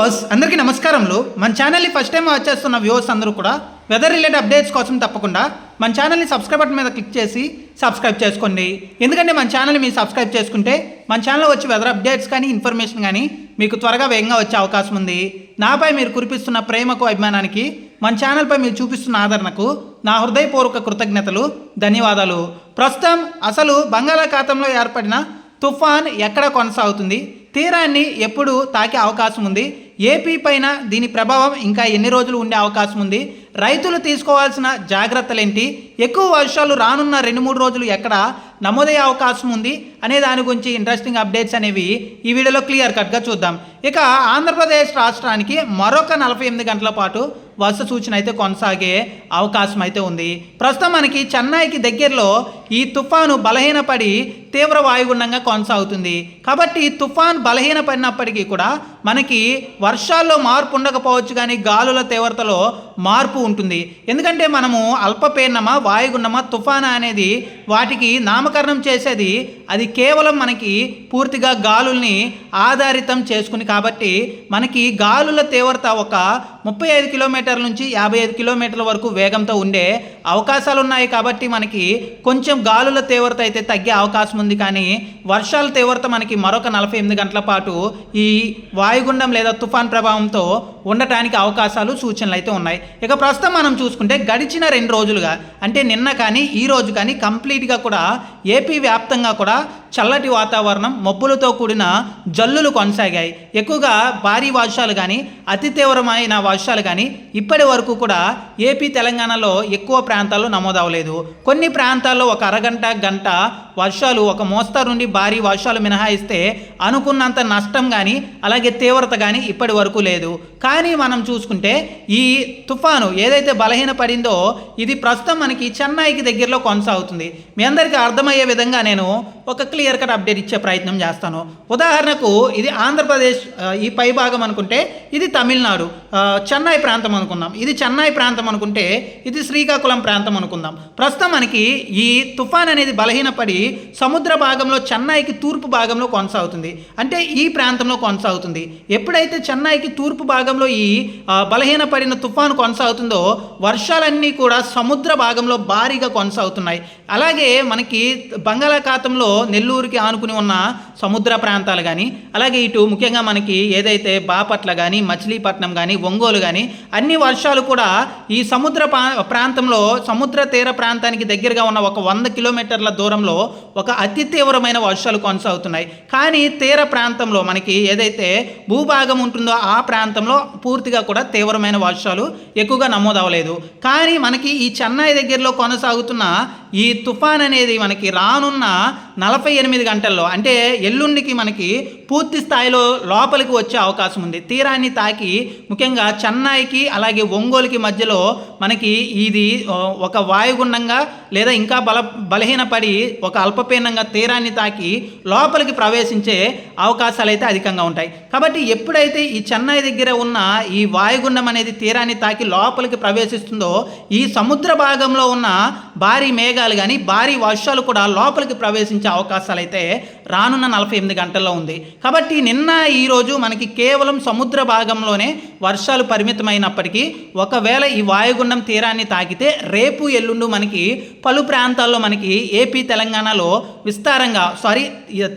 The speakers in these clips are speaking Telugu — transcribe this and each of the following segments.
వ్యూవర్స్ అందరికీ నమస్కారములు. మన ఛానల్ని ఫస్ట్ టైం వాచ్ చేస్తున్న వ్యూవర్స్ అందరూ కూడా వెదర్ రిలేటెడ్ అప్డేట్స్ కోసం తప్పకుండా మన ఛానల్ని సబ్స్క్రైబ్ బటన్ మీద క్లిక్ చేసి సబ్స్క్రైబ్ చేసుకోండి. ఎందుకంటే మన ఛానల్ని మీరు సబ్స్క్రైబ్ చేసుకుంటే మన ఛానల్లో వచ్చి వెదర్ అప్డేట్స్ కానీ ఇన్ఫర్మేషన్ కానీ మీకు త్వరగా వేగంగా వచ్చే అవకాశం ఉంది. నాపై మీరు కురిపిస్తున్న ప్రేమకు అభిమానానికి మన ఛానల్పై మీరు చూపిస్తున్న ఆదరణకు నా హృదయపూర్వక కృతజ్ఞతలు ధన్యవాదాలు. ప్రస్తుతం అసలు బంగాళాఖాతంలో ఏర్పడిన తుఫాన్ ఎక్కడ కొనసాగుతుంది? తీరాన్ని ఎప్పుడు తాకే అవకాశం ఉంది. ఏపీ పైన దీని ప్రభావం ఇంకా ఎన్ని రోజులు ఉండే అవకాశం ఉంది? రైతులు తీసుకోవాల్సిన జాగ్రత్తలేంటి? ఎక్కువ వర్షాలు రానున్న రెండు మూడు రోజులు ఎక్కడ నమోదయ్యే అవకాశం ఉంది అనే దాని గురించి ఇంట్రెస్టింగ్ అప్డేట్స్ అనేవి ఈ వీడియోలో క్లియర్ కట్గా చూద్దాం. ఇక ఆంధ్రప్రదేశ్ రాష్ట్రానికి మరొక నలభై ఎనిమిది గంటల పాటు వర్ష సూచన అయితే కొనసాగే అవకాశం అయితే ఉంది. ప్రస్తుతం మనకి చెన్నైకి దగ్గరలో ఈ తుఫాను బలహీనపడి తీవ్ర వాయుగుండంగా కొనసాగుతుంది. కాబట్టి ఈ తుఫాన్ బలహీనపడినప్పటికీ కూడా మనకి వర్షాల్లో మార్పు ఉండకపోవచ్చు కానీ గాలుల తీవ్రతలో మార్పు ఉంటుంది. ఎందుకంటే మనము అల్పపీడనమా వాయుగుండమా తుఫానా అనేది వాటికి నామకరణం చేసేది అది కేవలం మనకి పూర్తిగా గాలుల్ని ఆధారితం చేసుకుని కాబట్టి మనకి గాలుల తీవ్రత ఒక ముప్పై ఐదు కిలోమీటర్ల నుంచి యాభై ఐదు కిలోమీటర్ల వరకు వేగంతో ఉండే అవకాశాలు ఉన్నాయి కాబట్టి మనకి కొంచెం గాలుల తీవ్రత అయితే తగ్గే అవకాశం ఉంది కానీ వర్షాల తీవ్రత మనకి మరొక నలభై ఎనిమిది గంటల పాటు ఈ వాయుగుండం లేదా తుఫాన్ ప్రభావంతో ఉండటానికి అవకాశాలు సూచనలు అయితే ఉన్నాయి. ఇక ప్రస్తుతం మనం చూసుకుంటే గడిచిన రెండు రోజులుగా అంటే నిన్న కానీ ఈ రోజు కానీ కంప్లీట్గా కూడా ఏపీ వ్యాప్తంగా కూడా చల్లటి వాతావరణం మబ్బులతో కూడిన జల్లులు కొనసాగాయి. ఎక్కువగా భారీ వర్షాలు కానీ అతి తీవ్రమైన వర్షాలు కానీ ఇప్పటి వరకు కూడా ఏపీ తెలంగాణలో ఎక్కువ ప్రాంతాల్లో నమోదవలేదు కొన్ని ప్రాంతాల్లో ఒక అరగంట గంట వర్షాలు ఒక మోస్తరు నుండి భారీ వర్షాలు మినహాయిస్తే అనుకున్నంత నష్టం కానీ అలాగే తీవ్రత కానీ ఇప్పటి వరకు లేదు. కానీ మనం చూసుకుంటే ఈ తుఫాను ఏదైతే బలహీన పడిందో ఇది ప్రస్తుతం మనకి చెన్నైకి దగ్గరలో కొనసాగుతుంది. మీ అందరికీ అర్థమయ్యే విధంగా నేను ఒక క్లియర్ కట్ అప్డేట్ ఇచ్చే ప్రయత్నం చేస్తాను. ఉదాహరణకు ఇది ఆంధ్రప్రదేశ్ ఈ పై భాగం అనుకుంటే ఇది తమిళనాడు చెన్నై ప్రాంతం అనుకుందాం. ఇది చెన్నై ప్రాంతం అనుకుంటే ఇది శ్రీకాకుళం ప్రాంతం అనుకుందాం. ప్రస్తుతం మనకి ఈ తుఫాన్ అనేది బలహీనపడి సముద్ర భాగంలో చెన్నైకి తూర్పు భాగంలో కొనసాగుతుంది. అంటే ఈ ప్రాంతంలో కొనసాగుతుంది. ఎప్పుడైతే చెన్నైకి తూర్పు భాగంలో ఈ బలహీనపడిన తుఫాను కొనసాగుతుందో వర్షాలన్నీ కూడా సముద్ర భాగంలో భారీగా కొనసాగుతున్నాయి. అలాగే మనకి బంగాళాఖాతంలో నెల్లూరుకి ఆనుకుని ఉన్న సముద్ర ప్రాంతాలు కానీ అలాగే ఇటు ముఖ్యంగా మనకి ఏదైతే బాపట్ల కానీ మచిలీపట్నం కానీ ఒంగోలు కానీ అన్ని వర్షాలు కూడా ఈ సముద్ర ప్రాంతంలో సముద్ర తీర ప్రాంతానికి దగ్గరగా ఉన్న ఒక వంద కిలోమీటర్ల దూరంలో ఒక అతి తీవ్రమైన వర్షాలు కొనసాగుతున్నాయి. కానీ తీర ప్రాంతంలో మనకి ఏదైతే భూభాగం ఉంటుందో ఆ ప్రాంతంలో పూర్తిగా కూడా తీవ్రమైన వర్షాలు ఎక్కువగా నమోదవలేదు కానీ మనకి ఈ చెన్నై దగ్గరలో కొనసాగుతున్న ఈ తుఫాన్ అనేది మనకి రానున్న నలభై ఎనిమిది గంటల్లో అంటే ఎల్లుండికి మనకి పూర్తి స్థాయిలో లోపలికి వచ్చే అవకాశం ఉంది. తీరాన్ని తాకి ముఖ్యంగా చెన్నైకి అలాగే ఒంగోలుకి మధ్యలో మనకి ఇది ఒక వాయుగుండంగా లేదా ఇంకా బల బలహీనపడి ఒక అల్పపీనంగా తీరాన్ని తాకి లోపలికి ప్రవేశించే అవకాశాలు అయితే అధికంగా ఉంటాయి. కాబట్టి ఎప్పుడైతే ఈ చెన్నై దగ్గర ఉన్న ఈ వాయుగుండం అనేది తీరాన్ని తాకి లోపలికి ప్రవేశిస్తుందో ఈ సముద్ర భాగంలో ఉన్న భారీ మేఘాలు కానీ భారీ వర్షాలు కూడా లోపలికి ప్రవేశించే అవకాశాలు అయితే రానున్న నలభై ఎనిమిది గంటల్లో ఉంది. కాబట్టి నిన్న ఈరోజు మనకి కేవలం సముద్ర భాగంలోనే వర్షాలు పరిమితమైనప్పటికీ ఒకవేళ ఈ వాయుగుండం తీరాన్ని తాకితే రేపు ఎల్లుండు మనకి పలు ప్రాంతాల్లో మనకి ఏపీ తెలంగాణలో విస్తారంగా సారీ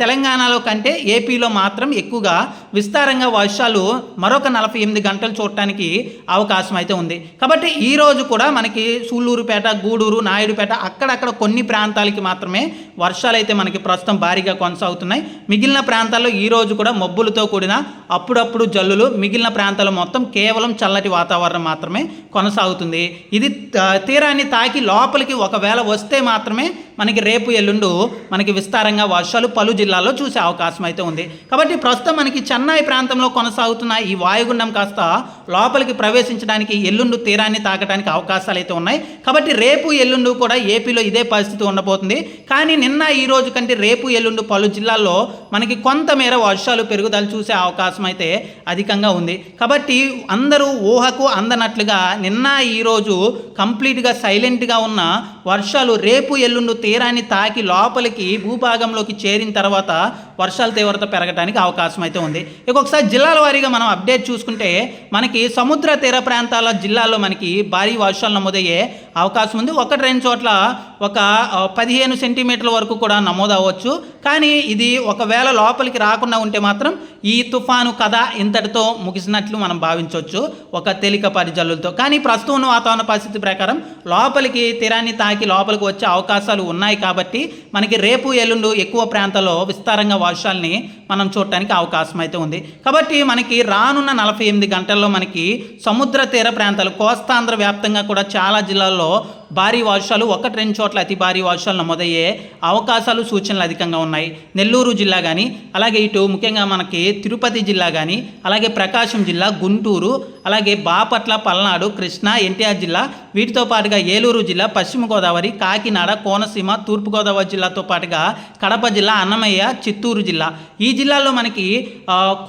తెలంగాణలో కంటే ఏపీలో మాత్రం ఎక్కువగా విస్తారంగా వర్షాలు మరొక నలభై ఎనిమిది గంటలు చూడటానికి అవకాశం అయితే ఉంది. కాబట్టి ఈ రోజు కూడా మనకి సూళ్ళూరుపేట గూడూరు నాయుడుపేట అక్కడక్కడ కొన్ని ప్రాంతాలకి మాత్రమే వర్షాలు అయితే మనకి ప్రస్తుతం భారీగా కొనసాగుతున్నాయి. మిగిలిన ప్రాంతాల్లో ఈ రోజు కూడా మబ్బులతో కూడిన అప్పుడప్పుడు జల్లులు మిగిలిన ప్రాంతాల్లో మొత్తం కేవలం చల్లటి వాతావరణం మాత్రమే కొనసాగుతుంది. ఇది తీరాన్ని తాకి లోపలికి ఒకవేళ వస్తే మాత్రమే మనకి రేపు ఎల్లుండు మనకి విస్తారంగా వర్షాలు పలు జిల్లాల్లో చూసే అవకాశం అయితే ఉంది. కాబట్టి ప్రస్తుతం మనకి చెన్నై ప్రాంతంలో కొనసాగుతున్న ఈ వాయుగుండం కాస్త లోపలికి ప్రవేశించడానికి ఎల్లుండు తీరాన్ని తాకడానికి అవకాశాలు అయితే ఉన్నాయి. కాబట్టి రేపు ఎల్లుండు కూడా ఏపీలో ఇదే పరిస్థితి ఉండబోతుంది. కానీ నిన్న ఈ రోజు కంటే రేపు ఎల్లుండు పలు జిల్లాల్లో మనకి కొంతమేర వర్షాలు పెరుగుదల చూసే అవకాశం అయితే అధికంగా ఉంది. కాబట్టి అందరూ ఊహకు అందనట్లుగా నిన్న ఈరోజు కంప్లీట్గా సైలెంట్గా ఉన్న వర్షాలు రేపు ఎల్లుండు తీరాన్ని తాకి లోపలికి భూభాగంలోకి చేరిన తర్వాత వర్షాల తీవ్రత పెరగడానికి అవకాశం అయితే ఉంది. ఇక ఒకసారి జిల్లాల వారీగా మనం అప్డేట్ చూసుకుంటే మనకి సముద్ర తీర ప్రాంతాల జిల్లాల్లో మనకి భారీ వర్షాలు నమోదయ్యే అవకాశం ఉంది. ఒకటి రెండు చోట్ల ఒక పదిహేను సెంటీమీటర్ల వరకు కూడా నమోదు అవ్వచ్చు కానీ ఇది ఒకవేళ లోపలికి రాకుండా ఉంటే మాత్రం ఈ తుఫాను కథ ఇంతటితో ముగిసినట్లు మనం భావించవచ్చు ఒక తేలిక జల్లులతో కానీ ప్రస్తుతం ఉన్న వాతావరణ పరిస్థితి ప్రకారం లోపలికి తీరాన్ని తాకి లోపలికి వచ్చే అవకాశాలు ఉన్నాయి కాబట్టి మనకి రేపు ఎల్లుండు ఎక్కువ ప్రాంతాల్లో విస్తారంగా వర్షాలని మనం చూడటానికి అవకాశం అయితే ఉంది. కాబట్టి మనకి రానున్న నలభై ఎనిమిది గంటల్లో మనకి సముద్ర తీర ప్రాంతాలు కోస్తాంధ్ర వ్యాప్తంగా కూడా చాలా జిల్లాల్లో భారీ వర్షాలు ఒకటి రెండు చోట్ల అతి భారీ వర్షాలు నమోదయ్యే అవకాశాలు సూచనలు అధికంగా ఉన్నాయి. నెల్లూరు జిల్లా కానీ అలాగే ఇటు ముఖ్యంగా మనకి తిరుపతి జిల్లా కానీ అలాగే ప్రకాశం జిల్లా గుంటూరు అలాగే బాపట్ల పల్నాడు కృష్ణా ఎన్టీఆర్ జిల్లా వీటితో పాటుగా ఏలూరు జిల్లా పశ్చిమ గోదావరి కాకినాడ కోనసీమ తూర్పుగోదావరి జిల్లాతో పాటుగా కడప జిల్లా అన్నమయ్య చిత్తూరు జిల్లా. ఈ జిల్లాల్లో మనకి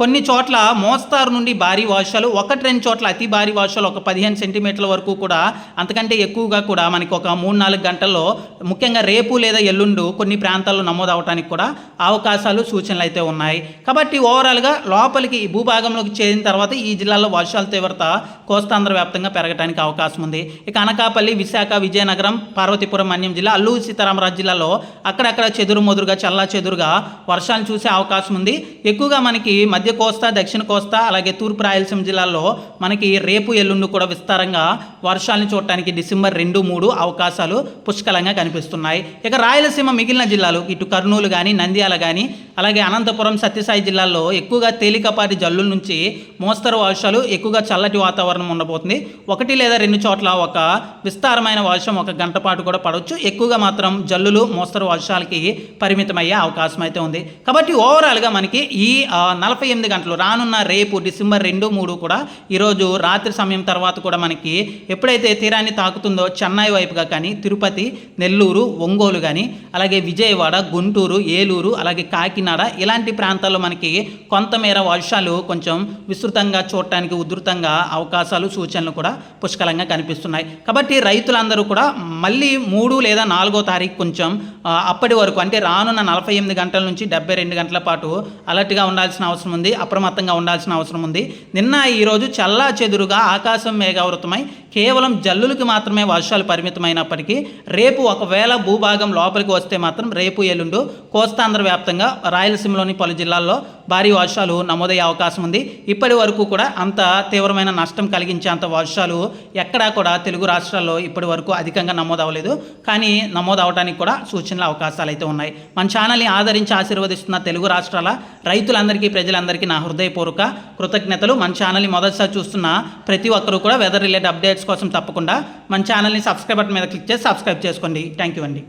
కొన్ని చోట్ల మోస్తారు నుండి భారీ వర్షాలు ఒకటి రెండు చోట్ల అతి భారీ వర్షాలు ఒక పదిహేను సెంటీమీటర్ల వరకు కూడా అంతకంటే ఎక్కువగా కూడా మనకి ఒక మూడు నాలుగు గంటల్లో ముఖ్యంగా రేపు లేదా ఎల్లుండు కొన్ని ప్రాంతాల్లో నమోదు అవడానికి కూడా అవకాశాలు సూచనలు అయితే ఉన్నాయి. కాబట్టి ఓవరాల్గా లోపలికి భూభాగంలోకి చేరిన తర్వాత ఈ జిల్లాలో వర్షాల తీవ్రత కోస్తాంధ్ర వ్యాప్తంగా పెరగడానికి అవకాశం ఉంది. ఇక అనకాపల్లి విశాఖ విజయనగరం పార్వతీపురం మన్యం జిల్లా అల్లూరు సీతారామరాజు జిల్లాలో అక్కడక్కడ చెదురు మొదురుగా చల్లా చెదురుగా వర్షాలు చూసే అవకాశం ఉంది. ఎక్కువగా మనకి మధ్య కోస్తా దక్షిణ కోస్తా అలాగే తూర్పు రాయలసీమ జిల్లాల్లో మనకి రేపు ఎల్లుండి కూడా విస్తారంగా వర్షాలను చూడటానికి డిసెంబర్ రెండు మూడు అవకాశాలు పుష్కలంగా కనిపిస్తున్నాయి. ఇక రాయలసీమ మిగిలిన జిల్లాలు ఇటు కర్నూలు కానీ నంద్యాల కానీ అలాగే అనంతపురం సత్యసాయి జిల్లాల్లో ఎక్కువగా తేలికపాటి జల్లుల నుంచి మోస్తరు వర్షాలు ఎక్కువగా చల్లటి వాతావరణం ఉండబోతుంది. ఒకటి లేదా రెండు చోట్ల ఒక విస్తారమైన వర్షం ఒక గంట పాటు కూడా పడవచ్చు. ఎక్కువగా మాత్రం జల్లులు మోస్తరు వర్షాలకి పరిమితమయ్యే అవకాశం అయితే ఉంది. కాబట్టి ఓవరాల్గా మనకి ఈ నలభై ఎనిమిది గంటలు రానున్న రేపు డిసెంబర్ రెండు మూడు కూడా ఈరోజు రాత్రి సమయం తర్వాత కూడా మనకి ఎప్పుడైతే తీరాన్ని తాకుతుందో చెన్నై వైపుగా కానీ తిరుపతి నెల్లూరు ఒంగోలు కానీ అలాగే విజయవాడ గుంటూరు ఏలూరు అలాగే కాకినాడ ఇలాంటి ప్రాంతాల్లో మనకి కొంతమేర వర్షాలు కొంచెం విస్తృతంగా చూడటానికి ఉధృతంగా అవకాశాలు సూచనలు కూడా పుష్కలంగా కనిపిస్తున్నాయి. కాబట్టి రైతులందరూ కూడా మళ్ళీ మూడు లేదా నాలుగో తారీఖు కొంచెం అప్పటి వరకు అంటే రానున్న నలభై ఎనిమిది గంటల నుంచి డెబ్బై రెండు గంటల పాటు అలర్ట్గా ఉండాల్సిన అవసరం ఉంది అప్రమత్తంగా ఉండాల్సిన అవసరం ఉంది. నిన్న ఈరోజు చల్లా చెదురుగా ఆకాశం మేఘావృతమై కేవలం జల్లులకి మాత్రమే వర్షాలు పరిమితమైనప్పటికీ రేపు ఒకవేళ భూభాగం లోపలికి వస్తే మాత్రం రేపు ఎల్లుండు కోస్తాంధ్ర వ్యాప్తంగా రాయలసీమలోని పలు జిల్లాల్లో భారీ వర్షాలు నమోదయ్యే అవకాశం ఉంది. ఇప్పటి వరకు కూడా అంత తీవ్రమైన నష్టం కలిగించేంత వర్షాలు ఎక్కడా కూడా తెలుగు రాష్ట్రాల్లో ఇప్పటి వరకు అధికంగా నమోదు అవ్వలేదు కానీ నమోదవడానికి కూడా సూచనల అవకాశాలు అయితే ఉన్నాయి. మన ఛానల్ని ఆదరించి ఆశీర్వదిస్తున్న తెలుగు రాష్ట్రాల రైతులందరికీ ప్రజలందరికీ నా హృదయపూర్వక కృతజ్ఞతలు. మన ఛానల్ని మొదటిసారి చూస్తున్న ప్రతి ఒక్కరూ కూడా వెదర్ రిలేటెడ్ అప్డేట్స్ కోసం తప్పకుండా మన ఛానల్ని సబ్స్క్రైబ్ బటన్ మీద క్లిక్ చేసి సబ్స్క్రైబ్ చేసుకోండి. థ్యాంక్ యూ అండి.